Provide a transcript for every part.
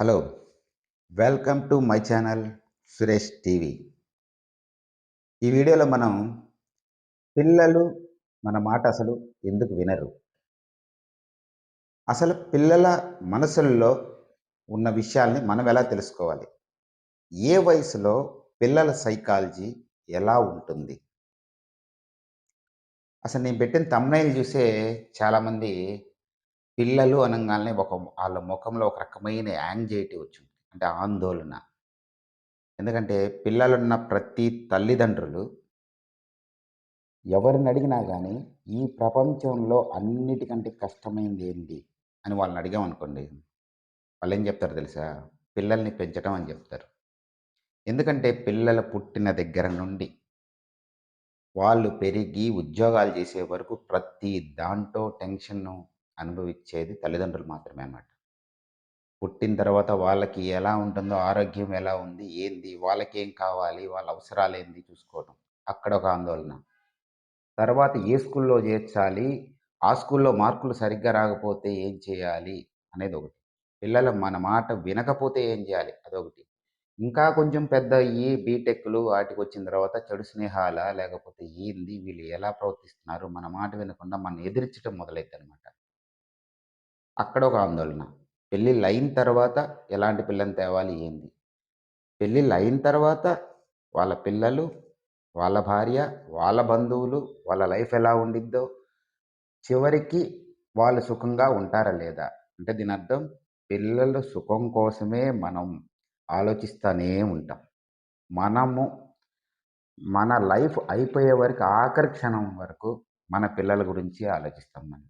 Hello welcome to my channel Suresh TV. ఈ వీడియోలో మనం పిల్లలు మన మాట అసలు ఎందుకు వినరు? అసలు పిల్లల మనసుల్లో ఉన్న విషయాల్ని మనం ఎలా తెలుసుకోవాలి? ఏ వయసులో పిల్లల సైకాలజీ ఎలా ఉంటుంది? అసలు నేను పెట్టిన తమ్నైల్ చూసే చాలామంది పిల్లలు అనంగానే ఒక వాళ్ళ ముఖంలో ఒక రకమైన యాంగ్జైటీ వచ్చింది. అంటే ఆందోళన. ఎందుకంటే పిల్లలున్న ప్రతి తల్లిదండ్రులు ఎవరిని అడిగినా కానీ ఈ ప్రపంచంలో అన్నిటికంటే కష్టమైంది ఏంటి అని వాళ్ళని అడిగామనుకోండి వాళ్ళు ఏం చెప్తారు తెలుసా? పిల్లల్ని పెంచడం అని చెప్తారు. ఎందుకంటే పిల్లల పుట్టిన దగ్గర నుండి వాళ్ళు పెరిగి ఉద్యోగాలు చేసే వరకు ప్రతి దాంట్లో టెన్షన్ను అనుభవించేది తల్లిదండ్రులు మాత్రమే అన్నమాట. పుట్టిన తర్వాత వాళ్ళకి ఎలా ఉంటుందో ఆరోగ్యం ఎలా ఉంది ఏంది వాళ్ళకి ఏం కావాలి వాళ్ళ అవసరాలు ఏంది చూసుకోవటం. అక్కడ ఒక ఆందోళన. తర్వాత ఏ స్కూల్లో చేర్చాలి ఆ స్కూల్లో మార్కులు సరిగ్గా రాకపోతే ఏం చేయాలి అనేది ఒకటి. పిల్లలు మన మాట వినకపోతే ఏం చేయాలి అదొకటి. ఇంకా కొంచెం పెద్ద ఈ బీటెక్లు వాటికి వచ్చిన తర్వాత చెడు స్నేహాల లేకపోతే ఏంది వీళ్ళు ఎలా ప్రవర్తిస్తున్నారు మన మాట వినకుండా మనం ఎదిరించడం మొదలైద్ది అనమాట అక్కడ ఒక ఆందోళన. పెళ్ళిళ్ళు అయిన తర్వాత ఎలాంటి పిల్లని తేవాలి ఏంది? పెళ్ళిళ్ళు అయిన తర్వాత వాళ్ళ పిల్లలు వాళ్ళ భార్య వాళ్ళ బంధువులు వాళ్ళ లైఫ్ ఎలా ఉండిద్దో చివరికి వాళ్ళు సుఖంగా ఉంటారా లేదా? అంటే దీని అర్థం పిల్లల సుఖం కోసమే మనం ఆలోచిస్తూనే ఉంటాం. మనము మన లైఫ్ అయిపోయే వరకు ఆఖరి క్షణం వరకు మన పిల్లల గురించి ఆలోచిస్తాం మనం.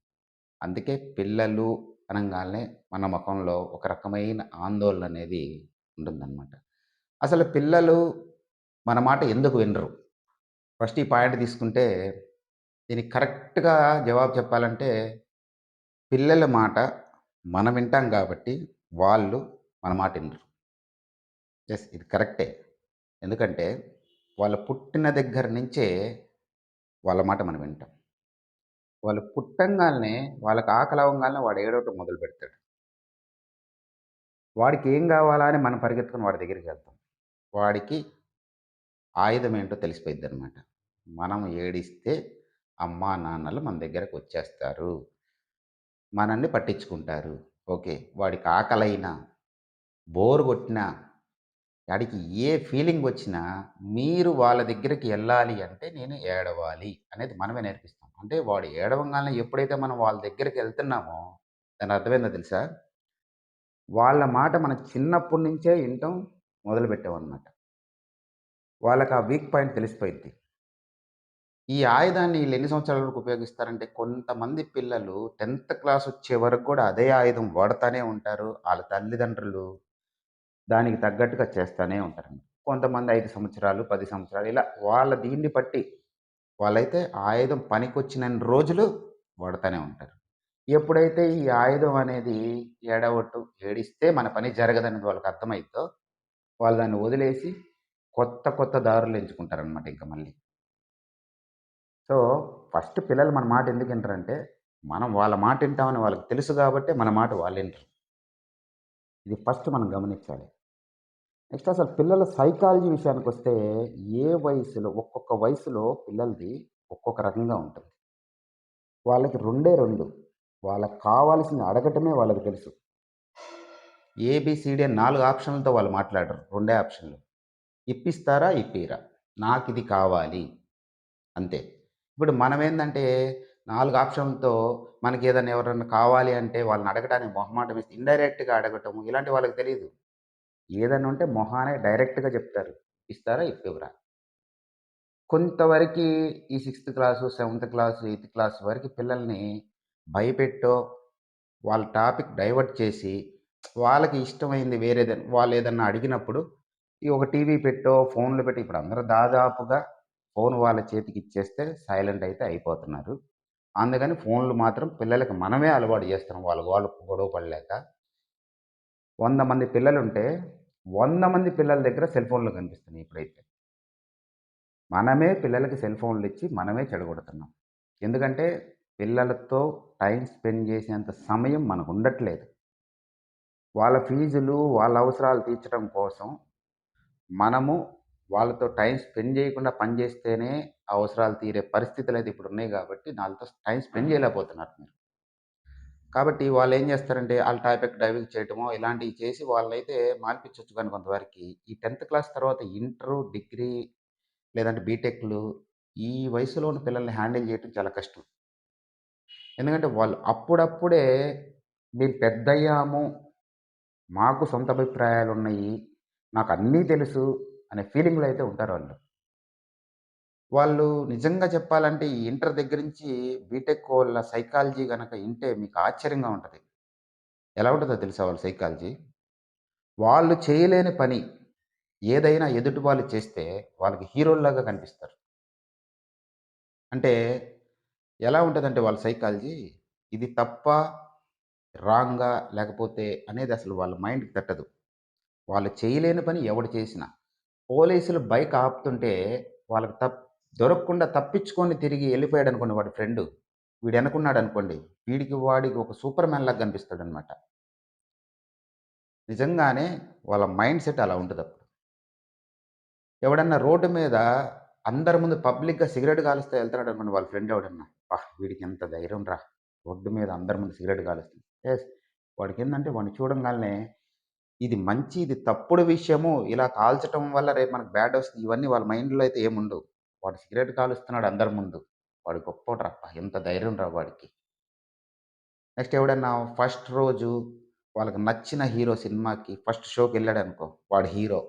అందుకే పిల్లలు అనగానే మన ముఖంలో ఒక రకమైన ఆందోళన అనేది ఉంటుందన్నమాట. అసలు పిల్లలు మన మాట ఎందుకు వినరు? ఫస్ట్ ఈ పాయింట్ తీసుకుంటే దీనికి కరెక్ట్గా జవాబు చెప్పాలంటే పిల్లల మాట మనం వింటాం కాబట్టి వాళ్ళు మన మాట వినరు. ఎస్ ఇది కరెక్టే. ఎందుకంటే వాళ్ళ పుట్టిన దగ్గర నుంచే వాళ్ళ మాట మనం వింటాం. వాళ్ళు పుట్టంగానే వాళ్ళకి ఆకలి అవ్వగానే వాడు ఏడవటం మొదలు పెడతాడు. వాడికి ఏం కావాలా అని మనం పరిగెత్తుకుని వాడి దగ్గరికి వెళ్తాం. వాడికి ఆయుధం ఏంటో తెలిసిపోయింది అనమాట మనం ఏడిస్తే అమ్మా నాన్నలు మన దగ్గరకు వచ్చేస్తారు. మనల్ని పట్టించుకుంటారు. ఓకే వాడికి ఆకలైనా బోర్ కొట్టినా వాడికి ఏ ఫీలింగ్ వచ్చినా మీరు వాళ్ళ దగ్గరికి వెళ్ళాలి అంటే నేను ఏడవాలి అనేది మనమే నేర్పిస్తాం. అంటే వాడు ఏడవంగానే ఎప్పుడైతే మనం వాళ్ళ దగ్గరికి వెళ్తున్నామో దాని అర్థమైందో తెలుసా? వాళ్ళ మాట మనం చిన్నప్పటి నుంచే వింటాం మొదలుపెట్టామన్నమాట. వాళ్ళకి ఆ వీక్ పాయింట్ తెలిసిపోయింది ఈ ఆయుధాన్ని వీళ్ళు ఎన్ని సంవత్సరాల వరకు ఉపయోగిస్తారంటే కొంతమంది పిల్లలు టెన్త్ క్లాస్ వచ్చే వరకు కూడా అదే ఆయుధం వాడుతూనే ఉంటారు. వాళ్ళ తల్లిదండ్రులు దానికి తగ్గట్టుగా చేస్తూనే ఉంటారు కొంతమంది ఐదు సంవత్సరాలు పది సంవత్సరాలు ఇలా వాళ్ళ దీన్ని బట్టి వాళ్ళైతే ఆయుధం పనికొచ్చిన రోజులు వాడుతూనే ఉంటారు. ఎప్పుడైతే ఈ ఆయుధం అనేది ఏడవట్టు ఏడిస్తే మన పని జరగదనేది వాళ్ళకి అర్థమైద్దో వాళ్ళు దాన్ని వదిలేసి కొత్త కొత్త దారులు ఎంచుకుంటారనమాట ఇంకా మళ్ళీ. సో ఫస్ట్ పిల్లలు మన మాట ఎందుకు వింటారంటే మనం వాళ్ళ మాట వింటామని వాళ్ళకి తెలుసు కాబట్టి మన మాట వాళ్ళు వింటారు. ఇది ఫస్ట్ మనం గమనించాలి. నెక్స్ట్ అసలు పిల్లల సైకాలజీ విషయానికి వస్తే ఏ వయసులో ఒక్కొక్క వయసులో పిల్లలది ఒక్కొక్క రకంగా ఉంటుంది. వాళ్ళకి రెండే రెండు. వాళ్ళకి కావాల్సింది అడగటమే వాళ్ళకి తెలుసు. ఏబిసిడి నాలుగు ఆప్షన్లతో వాళ్ళు మాట్లాడరు. రెండే ఆప్షన్లు. ఇప్పిస్తారా ఇప్పిరా నాకు ఇది కావాలి. అంతే. ఇప్పుడు మనం ఏంటంటే నాలుగు ఆప్షన్లతో మనకి ఏదైనా ఎవరైనా కావాలి అంటే వాళ్ళని అడగడానికి మొహమాటం ఇస్తే ఇండైరెక్ట్గా అడగటం ఇలాంటి వాళ్ళకి తెలియదు ఏదన్నా ఉంటే మొహానే డైరెక్ట్గా చెప్తారు. ఇస్తారా? ఇవ్వరా కొంతవరకు ఈ sixth class seventh class eighth class వరకు పిల్లల్ని భయపెట్టో వాళ్ళ టాపిక్ డైవర్ట్ చేసి వాళ్ళకి ఇష్టమైంది వేరేదని వాళ్ళు ఏదన్నా అడిగినప్పుడు ఈ ఒక టీవీ పెట్టో ఫోన్లు పెట్టి ఇప్పుడు అందరూ దాదాపుగా ఫోన్ వాళ్ళ చేతికి ఇచ్చేస్తే సైలెంట్ అయితే అయిపోతున్నారు. అందుకని ఫోన్లు మాత్రం పిల్లలకి మనమే అలవాటు చేస్తున్నాం. వాళ్ళు వాళ్ళు గొడవ పడలేక వంద మంది పిల్లలు ఉంటే వంద మంది పిల్లల దగ్గర సెల్ ఫోన్లు కనిపిస్తున్నాయి ఇప్పుడైతే. మనమే పిల్లలకి సెల్ ఫోన్లు ఇచ్చి మనమే చెడగొడుతున్నాం. ఎందుకంటే పిల్లలతో టైం స్పెండ్ చేసేంత సమయం మనకు ఉండట్లేదు వాళ్ళ ఫీజులు, వాళ్ళ అవసరాలు తీర్చడం కోసం మనము వాళ్ళతో టైం స్పెండ్ చేయకుండా పని చేస్తేనే తీరే అవసరాలు తీరే ఇప్పుడు ఉన్నాయి కాబట్టి వాళ్ళతో టైం స్పెండ్ చేయలేకపోతున్నారు మీరు. కాబట్టి వాళ్ళు ఏం చేస్తారంటే, వాళ్ళ టాపిక్ డైవింగ్ చేయటమో, ఇలాంటివి చేసి వాళ్ళైతే మార్పించవచ్చు కానీ కొంతవరకి. ఈ 10థ్ క్లాస్ తర్వాత ఇంటర్ డిగ్రీ లేదంటే బీటెక్‌లు ఈ వయసులో ఉన్న పిల్లల్ని హ్యాండిల్ చేయటం చాలా కష్టం. ఎందుకంటే వాళ్ళు అప్పుడప్పుడే మేము పెద్దయ్యాము, మాకు సొంత అభిప్రాయాలు ఉన్నాయి నాకు అన్నీ తెలుసు అనే ఫీలింగ్‌లో అయితే ఉంటారు వాళ్ళు. వాళ్ళు నిజంగా చెప్పాలంటే ఈ ఇంటర్ దగ్గర నుంచి బీటెక్ వాళ్ళ సైకాలజీ గనక ఇంటే మీకు ఆశ్చర్యంగా ఉంటది. ఎలా ఉంటదో తెలుసా వాళ్ళ సైకాలజీ? వాళ్ళు చేయలేని పని ఏదైనా ఎదుటి వాళ్ళు చేస్తే వాళ్ళకి హీరోల్లాగా కనిపిస్తారు. అంటే ఎలా ఉంటదంటే వాళ్ళ సైకాలజీ ఇది తప్పా? రాంగా? లేకపోతే అనేది అసలు వాళ్ళ మైండ్‌కి తట్టదు. వాళ్ళు చేయలేని పని ఎవడు చేసినా. పోలీసులు బైక్ ఆపుతుంటే వాళ్ళకి తప్ దొరకకుండా తప్పించుకొని తిరిగి వెళ్ళిపోయాడు అనుకోండి వాడి ఫ్రెండు. వీడు అనుకోండి వీడికి వాడికి ఒక సూపర్ మ్యాన్ లాగా కనిపిస్తాడు అనమాట నిజంగానే వాళ్ళ మైండ్ సెట్ అలా ఉంటుంది అప్పుడు ఎవడన్నా రోడ్డు మీద అందరి ముందు పబ్లిక్‌గా సిగరెట్ కాలిస్తే వెళ్తున్నాడు అనుకోండి వాళ్ళ ఫ్రెండ్ ఎవడన్నా. అబ్బా! వీడికి ఎంత ధైర్యం రా! రోడ్డు మీద అందరి ముందు సిగరెట్ కాలుస్తుంది. యెస్. ఏంటంటే వాడిని చూడంగానే ఇది మంచి, ఇది తప్పుడు విషయము. ఇలా కాల్చటం వల్ల రేపు మనకు బ్యాడ్ వస్తుంది ఇవన్నీ వాళ్ళ మైండ్‌లో అయితే ఏముండవు. వాడు సిగరెట్ కాలుస్తున్నాడు అందరి ముందు. వాడు గొప్ప రప్ప ఎంత ధైర్యం రా వాడికి. నెక్స్ట్ ఎవడన్నా ఫస్ట్ రోజు వాళ్ళకి నచ్చిన హీరో సినిమాకి ఫస్ట్ షోకి వెళ్ళాడనుకో వాడు హీరో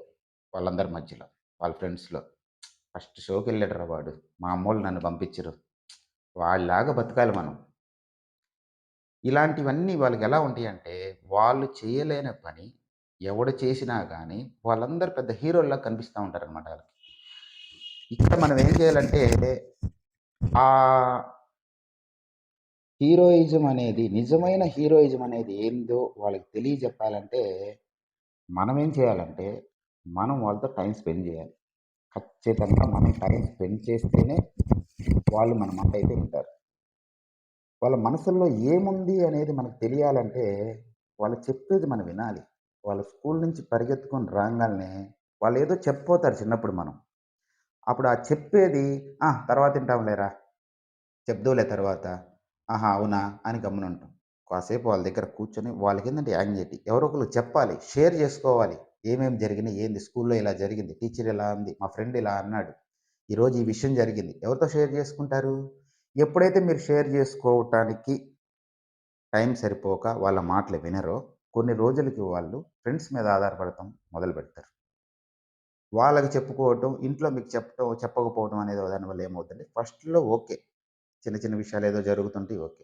వాళ్ళందరి మధ్యలో. వాళ్ళ ఫ్రెండ్స్‌లో. ఫస్ట్ షోకి వెళ్ళాడురా వాడు. మా అమ్మోళ్ళు నన్ను పంపించరు. వాళ్ళలాగా బతకాలి మనం. ఇలాంటివన్నీ వాళ్ళకి ఎలా ఉంటాయంటే, వాళ్ళు చేయలేని పని ఎవడు చేసినా కానీ వాళ్ళందరూ పెద్ద హీరోల్లాగా కనిపిస్తా ఉంటారనమాట వాళ్ళకి ఇక్కడ మనం ఏం చేయాలంటే ఆ హీరోయిజం అనేది నిజమైన హీరోయిజం అనేది ఏందో వాళ్ళకి తెలియజెప్పాలంటే, మనం ఏం చేయాలంటే, మనం వాళ్ళతో టైం స్పెండ్ చేయాలి ఖచ్చితంగా మనం టైం స్పెండ్ చేస్తేనే వాళ్ళు మన మాట అయితే ఉంటారు వాళ్ళ మనసుల్లో ఏముంది అనేది మనకు తెలియాలంటే, వాళ్ళు చెప్పేది మనం వినాలి. వాళ్ళ స్కూల్ నుంచి పరిగెత్తుకొని రాగానే వాళ్ళు ఏదో చెప్పిపోతారు చిన్నప్పుడు మనం. అప్పుడు ఆ చెప్పేది ఆ! తర్వాత తింటాం లేరా. చెప్దోలే తర్వాత. ఆహా! అవునా! అని గమ్మునుంటాం. కాసేపు వాళ్ళ దగ్గర కూర్చొని వాళ్ళకేందంటే యాంగ్జైటీ. ఎవరో ఒకరు చెప్పాలి. షేర్ చేసుకోవాలి ఏమేమి జరిగినాయి? ఏంది? స్కూల్‌లో ఇలా జరిగింది. టీచర్ ఇలా ఉంది మా ఫ్రెండ్ ఇలా అన్నాడు. ఈరోజు ఈ విషయం జరిగింది. ఎవరితో షేర్ చేసుకుంటారు ఎప్పుడైతే మీరు షేర్ చేసుకోవటానికి టైం సరిపోక వాళ్ళ మాటలు వినరో, కొన్ని రోజులకి వాళ్ళు ఫ్రెండ్స్ మీద ఆధారపడటం మొదలు పెడతారు వాళ్ళకి చెప్పుకోవటం, ఇంట్లో మీకు చెప్పటం చెప్పకపోవడం అనేది దానివల్ల ఏమవుతుంది ఫస్ట్‌లో ఓకే. చిన్న చిన్న విషయాలు ఏదో జరుగుతుంటే ఓకే.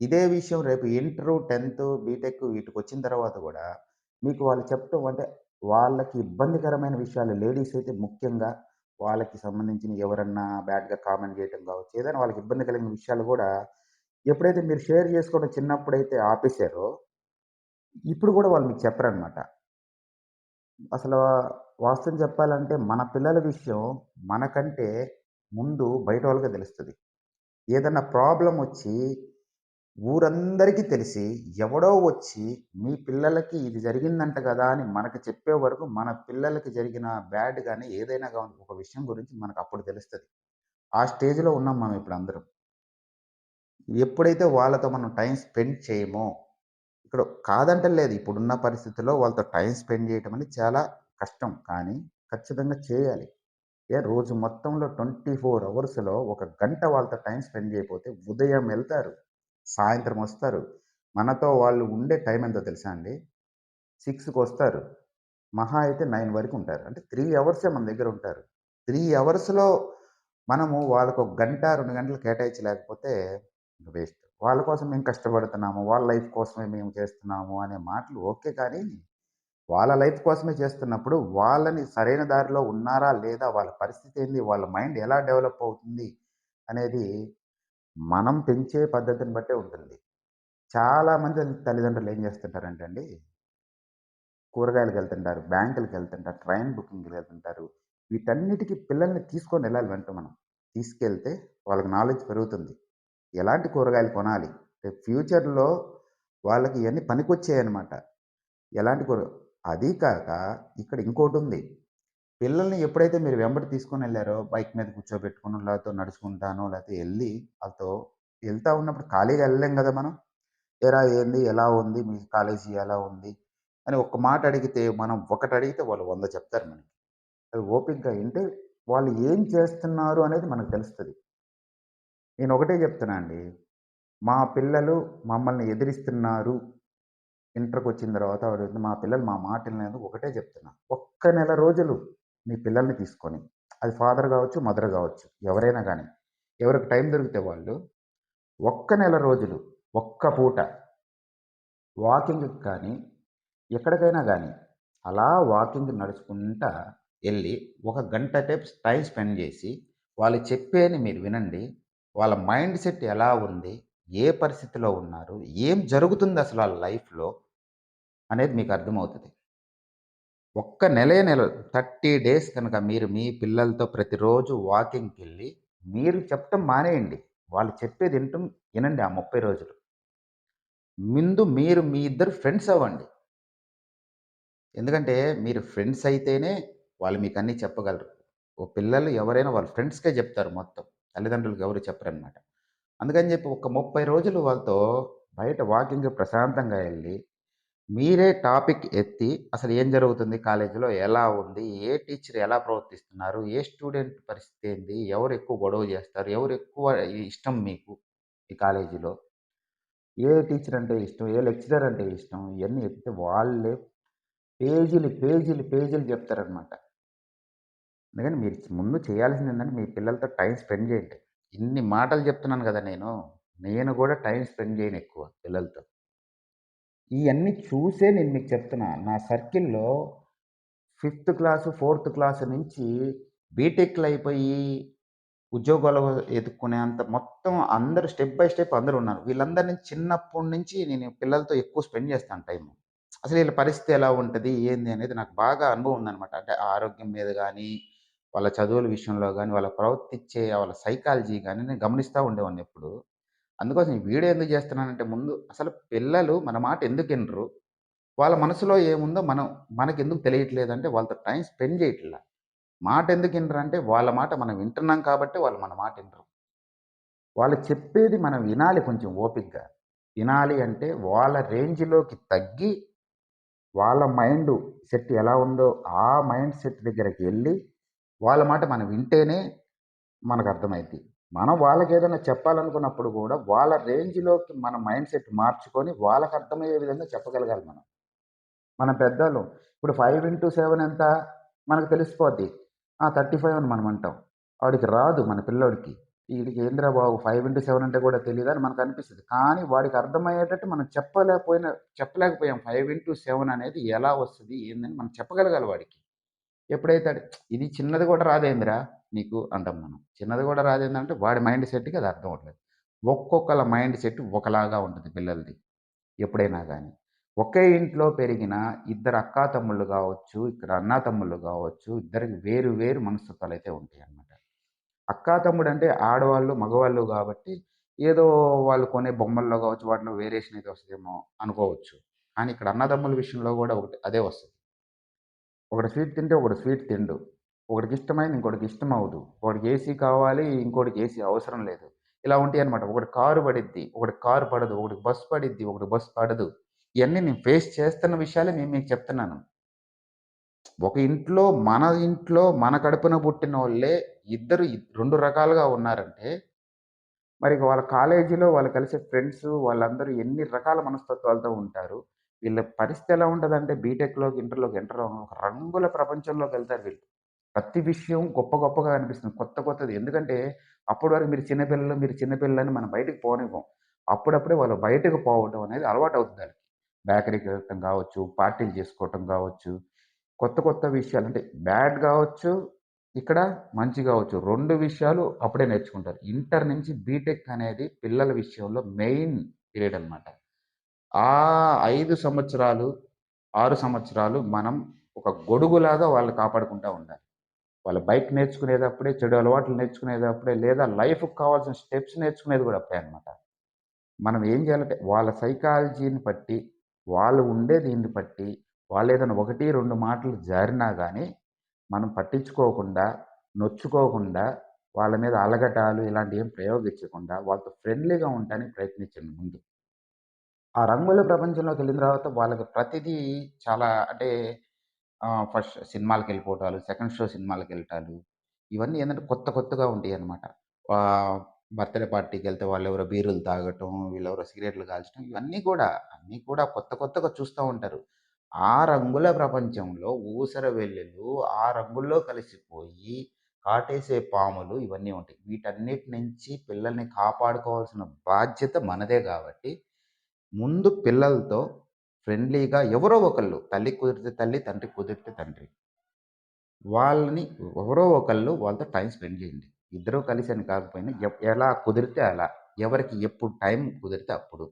ఇదే విషయం రేపు ఇంటరు, 10థ్, బీటెక్ వీటికొచ్చిన తర్వాత కూడా మీకు వాళ్ళు చెప్పటం అంటే వాళ్ళకి ఇబ్బందికరమైన విషయాలు లేడీస్ అయితే ముఖ్యంగా వాళ్ళకి సంబంధించిన ఎవరన్నా బ్యాడ్‌గా కామెంట్ చేయటం కావచ్చు ఏదైనా వాళ్ళకి ఇబ్బంది కలిగిన విషయాలు కూడా ఎప్పుడైతే మీరు షేర్ చేసుకోవడం చిన్నప్పుడైతే ఆపేశారో ఇప్పుడు కూడా వాళ్ళు మీకు చెప్పరనమాట. అసలు వాస్తవం చెప్పాలంటే మన పిల్లల విషయం మనకంటే ముందు బయట వాళ్ళకి తెలుస్తుంది ఏదన్నా ప్రాబ్లం వచ్చి ఊరందరికీ తెలిసి, ఎవడో వచ్చి మీ పిల్లలకి ఇది జరిగిందంట కదా అని మనకు చెప్పే వరకు మన పిల్లలకి జరిగిన బ్యాడ్ కానీ ఏదైనా కానీ ఒక విషయం గురించి మనకు అప్పుడు తెలుస్తుంది ఆ స్టేజ్‌లో ఉన్నాం మనం ఇప్పుడు అందరం ఎప్పుడైతే వాళ్ళతో మనం టైం స్పెండ్ చేయమో, ఇక్కడ కాదంటలేదు. ఇప్పుడున్న పరిస్థితుల్లో వాళ్ళతో టైం స్పెండ్ చేయటం అనేది చాలా కష్టం. కానీ ఖచ్చితంగా చేయాలి. ఏ రోజు మొత్తంలో 24 అవర్స్‌లో ఒక గంట వాళ్ళతో టైం స్పెండ్ చేయకపోతే ఉదయం వెళ్తారు సాయంత్రం వస్తారు. మనతో వాళ్ళు ఉండే టైం ఎంతో తెలుసా అండి? సిక్స్కి వస్తారు మహా అయితే నైన్ వరకు ఉంటారు. అంటే త్రీ అవర్సే మన దగ్గర ఉంటారు. త్రీ అవర్స్‌లో మనము వాళ్ళకు ఒక గంట, రెండు గంటలు కేటాయించలేకపోతే వేస్ట్. వాళ్ళ కోసం మేము కష్టపడుతున్నాము. వాళ్ళ లైఫ్ కోసమే మేము చేస్తున్నాము అనే మాటలు ఓకే కానీ, వాళ్ళ లైఫ్ కోసమే చేస్తున్నప్పుడు వాళ్ళని సరైన దారిలో ఉన్నారా? లేదా? వాళ్ళ పరిస్థితి ఏంది? వాళ్ళ మైండ్ ఎలా డెవలప్ అవుతుంది? అనేది మనం పెంచే పద్ధతిని బట్టే ఉంటుంది. చాలామంది తల్లిదండ్రులు ఏం చేస్తుంటారంటే అండి బ్యాంకులకు వెళ్తుంటారు ట్రైన్ బుకింగ్‌కెళ్తుంటారు. వీటన్నిటికి పిల్లల్ని తీసుకొని వెళ్ళాలి వెంట మనం. తీసుకెళ్తే వాళ్ళకి నాలెడ్జ్ పెరుగుతుంది. ఎలాంటి కూరగాయలు కొనాలి? రేపు ఫ్యూచర్‌లో వాళ్ళకి ఇవన్నీ పనికొచ్చాయన్నమాట ఎలాంటి కూర అదీ కాక ఇక్కడ ఇంకోటుంది. పిల్లల్ని ఎప్పుడైతే మీరు వెంబడి తీసుకొనెళ్ళారో బైక్ మీద కూర్చోబెట్టుకుని లేకపోతే నడుచుకుంటానో, లేకపోతే వెళ్ళి వాళ్ళతో వెళ్తూ ఉన్నప్పుడు ఖాళీగా వెళ్ళలేం కదా మనం. ఎరా ఏంది? ఎలా ఉంది? మీ కాలేజీ ఎలా ఉంది?" అని ఒక్క మాట అడిగితే, మనం ఒకటి అడిగితే వాళ్ళు వంద చెప్తారు మనకి. అది ఓపికగా ఇంటే వాళ్ళు ఏం చేస్తున్నారు అనేది మనకు తెలుస్తుంది నేను ఒకటే చెప్తున్నా అండి. మా పిల్లలు మమ్మల్ని ఎదిరిస్తున్నారు. ఇంటర్కి వచ్చిన తర్వాత వాడు మా పిల్లలు మా మాట ఇనలేదు ఒకటే చెప్తున్నా. ఒక్క నెల రోజులు మీ పిల్లల్ని తీసుకొని, అది ఫాదర్ కావచ్చు మదర్ కావచ్చు ఎవరైనా కానీ ఎవరికి టైం దొరికితే వాళ్ళు, ఒక్క నెల రోజులు, ఒక్క పూట వాకింగ్‌కి కానీ, ఎక్కడికైనా కానీ అలా వాకింగ్ నడుచుకుంటా వెళ్ళి ఒక గంట టైప్ టైం స్పెండ్ చేసి వాళ్ళు చెప్పేది మీరు వినండి. వాళ్ళ మైండ్ సెట్ ఎలా ఉంది? ఏ పరిస్థితిలో ఉన్నారు? ఏం జరుగుతుంది అసలు ఆ లైఫ్‌లో? అనేది మీకు అర్థమవుతుంది ఒక్క నెలే నెల 30 డేస్ కనుక మీరు మీ పిల్లలతో ప్రతిరోజు వాకింగ్కి వెళ్ళి మీరు చెప్పటం మానేయండి. వాళ్ళు చెప్పేది ఇంటం వినండి ఆ 30 రోజులు. ముందు మీరు మీ ఇద్దరు ఫ్రెండ్స్ అవ్వండి. ఎందుకంటే మీరు ఫ్రెండ్స్ అయితేనే వాళ్ళు మీకు అన్నీ చెప్పగలరు. ఓ పిల్లలు ఎవరైనా వాళ్ళ ఫ్రెండ్స్‌కే చెప్తారు మొత్తం. తల్లిదండ్రులకు ఎవరు చెప్పరనమాట. అందుకని చెప్పి ఒక 30 రోజులు వాళ్ళతో బయట వాకింగ్ ప్రశాంతంగా వెళ్ళి మీరే టాపిక్ ఎత్తి అసలు ఏం జరుగుతుంది కాలేజీలో? ఎలా ఉంది? ఏ టీచర్ ఎలా ప్రవర్తిస్తున్నారు? ఏ స్టూడెంట్ పరిస్థితి ఏంది? ఎవరు ఎక్కువ గొడవ చేస్తారు ఎవరు ఎక్కువ ఇష్టం మీకు ఈ కాలేజీలో? ఏ టీచర్ అంటే ఇష్టం? ఏ లెక్చరర్ అంటే ఇష్టం? ఇవన్నీ ఎత్తితే వాళ్ళే పేజీలు, పేజీలు, పేజీలు చెప్తారనమాట. అందుకని మీరు ముందు చేయాల్సింది ఏంటంటే మీ పిల్లలతో టైం స్పెండ్ చేయండి ఇన్ని మాటలు చెప్తున్నాను కదా నేను. నేను కూడా టైం స్పెండ్ చేయను ఎక్కువ పిల్లలతో. ఇవన్నీ చూసే నేను మీకు చెప్తున్నా. నా సర్కిల్‌లో ఫిఫ్త్ క్లాసు, ఫోర్త్ క్లాస్ నుంచి బీటెక్లు అయిపోయి ఉద్యోగాలు అంత మొత్తం అందరూ స్టెప్ బై స్టెప్ అందరున్నారు. వీళ్ళందరిని చిన్నప్పటి నుంచి నేను పిల్లలతో ఎక్కువ స్పెండ్ చేస్తాను టైం అసలు వీళ్ళ పరిస్థితి ఎలా ఉంటుంది ఏంది? అనేది నాకు బాగా అనుభవం ఉందనమాట. అంటే ఆరోగ్యం మీద కానీ వాళ్ళ చదువుల విషయంలో కానీ వాళ్ళ ప్రవర్తిచ్చే వాళ్ళ సైకాలజీ కానీ నేను గమనిస్తూ ఉండేవాడిని ఎప్పుడు. అందుకోసం ఈ వీడియో ఎందుకు చేస్తున్నానంటే ముందు అసలు పిల్లలు మన మాట ఎందుకు వినరు వాళ్ళ మనసులో ఏముందో మనం మనకెందుకు తెలియట్లేదంటే వాళ్ళతో టైం స్పెండ్ చేయట్ల. మాట ఎందుకు వినరు అంటే వాళ్ళ మాట మనం వింటున్నాం కాబట్టి వాళ్ళు మన మాట వినరు వాళ్ళు చెప్పేది మనం వినాలి కొంచెం ఓపిక్గా వినాలి అంటే వాళ్ళ రేంజ్‌లోకి తగ్గి, వాళ్ళ మైండ్ సెట్ ఎలా ఉందో ఆ మైండ్ సెట్ దగ్గరికి వెళ్ళి వాళ్ళ మాట మనం వింటేనే మనకు అర్థమైంది మనం వాళ్ళకి ఏదైనా చెప్పాలనుకున్నప్పుడు కూడా వాళ్ళ రేంజ్‌లోకి మన మైండ్ సెట్ మార్చుకొని వాళ్ళకి అర్థమయ్యే విధంగా చెప్పగలగాలి మనం. మన పెద్దలు ఇప్పుడు 5/7 ఎంత? మనకు తెలిసిపోద్ది. ఆ! 35 అని మనం అంటాం. వాడికి రాదు మన పిల్లోడికి. వీడికి ఏంద్రా బాబు 5/7 అంటే కూడా తెలియదు అని మనకు అనిపిస్తుంది కానీ వాడికి అర్థమయ్యేటట్టు మనం చెప్పలేకపోయినా చెప్పలేకపోయాం. 5/7 అనేది ఎలా వస్తుంది ఏందని మనం చెప్పగలగాలి వాడికి. ఎప్పుడైతే ఇది చిన్నది కూడా రాదేందిరా నీకు అంటాం మనం. చిన్నది కూడా రాదేందంటే వాడి మైండ్ సెట్‌కి అది అర్థం అవ్వట్లేదు. ఒక్కొక్కల మైండ్ సెట్ ఒకలాగా ఉంటుంది పిల్లలది. ఎప్పుడైనా కానీ ఒకే ఇంట్లో పెరిగిన ఇద్దరు అక్కా తమ్ముళ్ళు కావచ్చు ఇక్కడ అన్నా తమ్ముళ్ళు ఇద్దరికి వేరు వేరు మనస్తులు అయితే ఉంటాయి అన్నమాట అక్కా తమ్ముడంటే ఆడవాళ్ళు, మగవాళ్ళు కాబట్టి ఏదో వాళ్ళు కొనే బొమ్మల్లో కావచ్చు వాటిలో వేరియేషన్ అయితే వస్తుందేమో అనుకోవచ్చు. కానీ ఇక్కడ అన్నదమ్ముల విషయంలో కూడా ఒకటి అదే వస్తుంది ఒకటి స్వీట్ తింటే ఒకటి స్వీట్ తిండు ఒకటికి ఇష్టమైంది ఇంకోటికి ఇష్టం అవ్వదు. ఒకడికి ఏసీ కావాలి, ఇంకోటికి ఏసీ అవసరం లేదు. ఇలా ఉంటాయి అనమాట ఒకటి కారు పడిద్ది, ఒకటి కారు పడదు. ఒకటి బస్సు పడిద్ది, ఒకటి బస్సు పడదు. ఇవన్నీ నేను ఫేస్ చేస్తున్న విషయాలే నేను మీకు చెప్తున్నాను. ఒక ఇంట్లో మన ఇంట్లో మన కడుపున పుట్టిన వాళ్ళే ఇద్దరు రెండు రకాలుగా ఉన్నారంటే, మరి వాళ్ళ కాలేజీలో వాళ్ళు కలిసే ఫ్రెండ్స్ వాళ్ళందరూ ఎన్ని రకాల మనస్తత్వాలతో ఉంటారు. వీళ్ళ పరిస్థితి ఎలా ఉంటదంటే బీటెక్‌లోకి, ఇంటర్‌లోకి ఎంటర్ రంగుల ఒక రంగుల వీళ్ళు. ప్రతి విషయం గొప్ప గొప్పగా అనిపిస్తుంది. కొత్త కొత్తది. ఎందుకంటే అప్పటి వరకు మీరు చిన్నపిల్లలు మీరు చిన్నపిల్లలని మనం బయటకు పోనివ్వం. అప్పుడప్పుడే వాళ్ళు బయటకు పోవటం అనేది అలవాటవుద్ది ఆళ్ళకి. బేకరీకి వెళ్ళటం కావచ్చు పార్టీలు చేసుకోవటం కావచ్చు కొత్త కొత్త విషయాలు అంటే బ్యాడ్ కావచ్చు ఇక్కడ మంచి కావచ్చు రెండు విషయాలు అప్పుడే నేర్చుకుంటారు. ఇంటర్ నుంచి బీటెక్ అనేది పిల్లల విషయంలో మెయిన్ పీరియడ్ అన్నమాట. ఆ ఐదు సంవత్సరాలు, ఆరు సంవత్సరాలు మనం ఒక గొడుగులాగా వాళ్ళు కాపాడుకుంటూ ఉండాలి. వాళ్ళ బైక్ నేర్చుకునేదప్పుడే, చెడు అలవాట్లు నేర్చుకునేదప్పుడే, లేదా లైఫ్‌కి కావాల్సిన స్టెప్స్ నేర్చుకునేది కూడా అప్పుడే అనమాట మనం ఏం చేయాలంటే వాళ్ళ సైకాలజీని బట్టి, వాళ్ళు ఉండే దీన్ని బట్టి వాళ్ళు ఏదైనా ఒకటి రెండు మాటలు జారినా కానీ మనం పట్టించుకోకుండా, నొచ్చుకోకుండా, వాళ్ళ మీద అలగటాలు ఇలాంటియేం ప్రయోగించకుండా, వాళ్ళతో ఫ్రెండ్లీగా ఉండటానికి ప్రయత్నించండి ముందు. ఆ రంగుల ప్రపంచంలోకెళ్ళిన తర్వాత వాళ్ళకి ప్రతిదీ చాలా అంటే ఆహ్, ఫస్ట్ సినిమాలకెళ్ళిపోవటాలు, సెకండ్ షో సినిమాలకెళ్ళటాలు, ఇవన్నీ ఏందంటే కొత్త కొత్తగా ఉంటాయన్నమాట. ఆహ్, బర్త్‌డే పార్టీకెళ్తే వాళ్ళెవరో బీరులు తాగటం, వీళ్ళెవరో సిగరెట్లు కాల్చడం ఇవన్నీ కూడా, అన్నీ కూడా కొత్త కొత్తగా చూస్తా ఉంటారు. ఆ రంగుల ప్రపంచంలో ఊసర వెల్లులు, ఆ రంగుల్లో కలిసిపోయి, కాటేసే పాములు ఇవన్నీ ఉంటాయి. వీటన్నిటి నుంచి పిల్లల్ని కాపాడుకోవాల్సిన బాధ్యత మనదే కాబట్టి ముందు పిల్లలతో ఫ్రెండ్లీగా ఎవరో ఒకళ్ళు తల్లి కుదిరితే తల్లి, తండ్రి కుదిరితే తండ్రి. వాళ్ళని ఎవరో ఒకళ్ళు వాళ్ళతో టైం స్పెండ్ చేయండి ఇద్దరూ కలిసి అని కాకపోయినా ఎలా కుదిరితే అలా. ఎవరికి ఎప్పుడు టైం కుదిరితే అప్పుడు.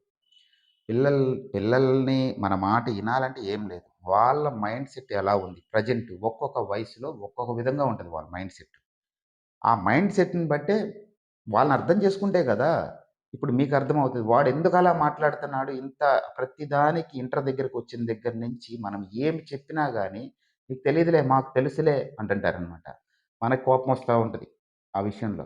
పిల్లల్ పిల్లల్ని మన మాట వినాలంటే ఏం లేదు. వాళ్ళ మైండ్ సెట్ ఎలా ఉంది? ప్రెజెంట్ ఒక్కొక్క వయసులో ఒక్కొక్క విధంగా ఉంటుంది వాళ్ళ మైండ్ సెట్. ఆ మైండ్ సెట్‌ని బట్టే వాళ్ళని అర్థం చేసుకుంటే కదా ఇప్పుడు మీకు అర్థమవుతుంది వాడు ఎందుకు అలా మాట్లాడుతున్నాడు? ఇంత ప్రతిదానికి ఇంటర్ దగ్గరకొచ్చిన దగ్గర నుంచి మనం ఏమి చెప్పినా కానీ "నీకు తెలియదులే మాకు తెలుసులే" అంటుంటారనమాట. మనకు కోపం వస్తూ ఉంటుంది ఆ విషయంలో.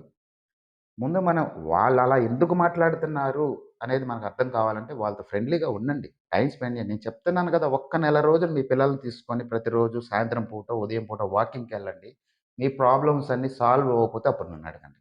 ముందు మనం వాళ్ళు అలా ఎందుకు మాట్లాడుతున్నారు అనేది మనకు అర్థం కావాలంటే వాళ్ళతో ఫ్రెండ్లీగా ఉండండి. టైం స్పెండ్ చేయండి. నేను చెప్తున్నాను కదా ఒక్క నెల రోజులు మీ పిల్లల్ని తీసుకొని ప్రతిరోజు సాయంత్రం పూట, ఉదయం పూట వాకింగ్కి వెళ్ళండి మీ ప్రాబ్లమ్స్ అన్నీ సాల్వ్ అవ్వకపోతే అప్పుడు నన్నడగండి.